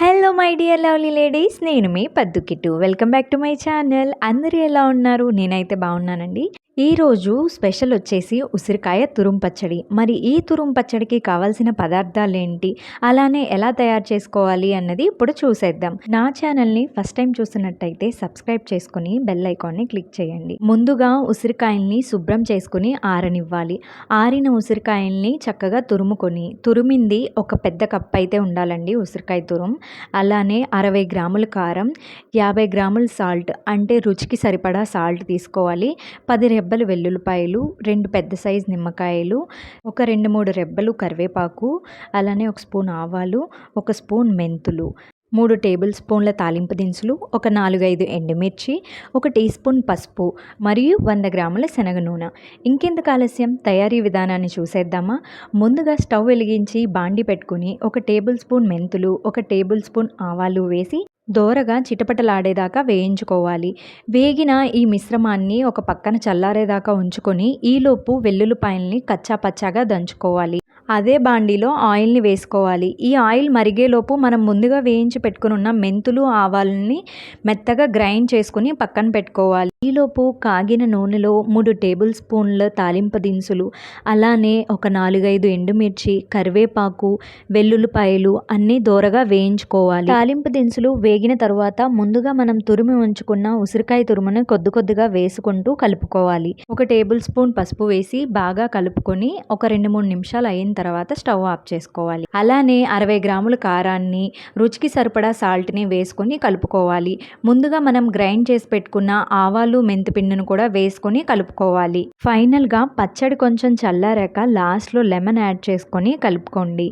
Hello my dear lovely ladies నేను మీ పద్దుకిట్టు. Welcome back to my channel అందరూ ఎలా ఉన్నారు? నేనైతే బాగున్నానండి. ఈరోజు స్పెషల్ వచ్చేసి ఉసిరికాయ తురుము పచ్చడి. మరి ఈ తురుము పచ్చడికి కావాల్సిన పదార్థాలు ఏంటి అలానే ఎలా తయారు చేసుకోవాలి అన్నది ఇప్పుడు చూసేద్దాం. నా ఛానల్ని ఫస్ట్ టైం చూసినట్టయితే సబ్స్క్రైబ్ చేసుకుని బెల్ ఐకాన్ని క్లిక్ చేయండి. ముందుగా ఉసిరికాయల్ని శుభ్రం చేసుకుని ఆరనివ్వాలి. ఆరిన ఉసిరికాయల్ని చక్కగా తురుముకొని తురిమింది ఒక పెద్ద కప్ అయితే ఉండాలండి ఉసిరికాయ తురుం. అలానే అరవై గ్రాముల కారం యాభై గ్రాముల సాల్ట్ అంటే రుచికి సరిపడా సాల్ట్ తీసుకోవాలి. పది రెబ్బలు వెల్లుల్లిపాయలు రెండు పెద్ద సైజు నిమ్మకాయలు ఒక రెండు మూడు రెబ్బలు కరివేపాకు అలానే ఒక స్పూన్ ఆవాలు ఒక స్పూన్ మెంతులు మూడు టేబుల్ స్పూన్ల తాలింపు దినుసులు ఒక నాలుగైదు ఎండుమిర్చి ఒక టీ స్పూన్ పసుపు మరియు వంద గ్రాముల శనగ నూనె. ఇంకెందుకు ఆలస్యం? తయారీ విధానాన్ని చూసేద్దామా? ముందుగా స్టవ్ వెలిగించి బాండి పెట్టుకుని ఒక టేబుల్ స్పూన్ మెంతులు ఒక టేబుల్ స్పూన్ ఆవాలు వేసి దోరగా చిటపటలాడేదాకా వేయించుకోవాలి. వేగిన ఈ మిశ్రమాన్ని ఒక పక్కన చల్లారేదాకా ఉంచుకొని ఈలోపు వెల్లుల్లిపాయల్ని కచ్చా పచ్చాగా దంచుకోవాలి. అదే బాండీలో ఆయిల్ని వేసుకోవాలి. ఈ ఆయిల్ మరిగేలోపు మనం ముందుగా వేయించి పెట్టుకుని ఉన్న మెంతులు ఆవాలని మెత్తగా గ్రైండ్ చేసుకుని పక్కన పెట్టుకోవాలి. ఈలోపు కాగిన నూనెలో మూడు టేబుల్ స్పూన్ల తాలింపు దినుసులు అలానే ఒక నాలుగైదు ఎండుమిర్చి కరివేపాకు వెల్లుల్లిపాయలు అన్నీ దోరగా వేయించుకోవాలి. తాలింపు దినుసులు వే వేగిన తర్వాత ముందుగా మనం తురిమి ఉంచుకున్న ఉసిరికాయ తురుమును కొద్ది కొద్దిగా వేసుకుంటూ కలుపుకోవాలి. ఒక టేబుల్ స్పూన్ పసుపు వేసి బాగా కలుపుకొని ఒక రెండు మూడు నిమిషాలు అయిన తర్వాత స్టవ్ ఆఫ్ చేసుకోవాలి. అలానే అరవై గ్రాముల కారాన్ని రుచికి సరిపడా సాల్ట్ని వేసుకొని కలుపుకోవాలి. ముందుగా మనం గ్రైండ్ చేసి పెట్టుకున్న ఆవాలు మెంతిపిండిని కూడా వేసుకొని కలుపుకోవాలి. ఫైనల్గా పచ్చడి కొంచెం చల్లారాక లాస్ట్లో లెమన్ యాడ్ చేసుకొని కలుపుకోండి.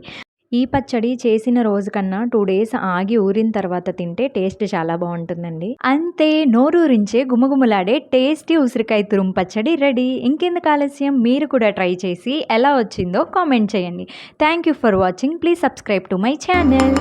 ఈ పచ్చడి చేసిన రోజు కన్నా టూ డేస్ ఆగి ఊరిన తర్వాత తింటే టేస్ట్ చాలా బాగుంటుందండి. అంతే నోరూరించే గుమగుమలాడే టేస్టీ ఉసిరికాయ తురుము పచ్చడి రెడీ. ఇంకెందుకు ఆలస్యం? మీరు కూడా ట్రై చేసి ఎలా వచ్చిందో కామెంట్ చేయండి. Thank you for watching please subscribe to my channel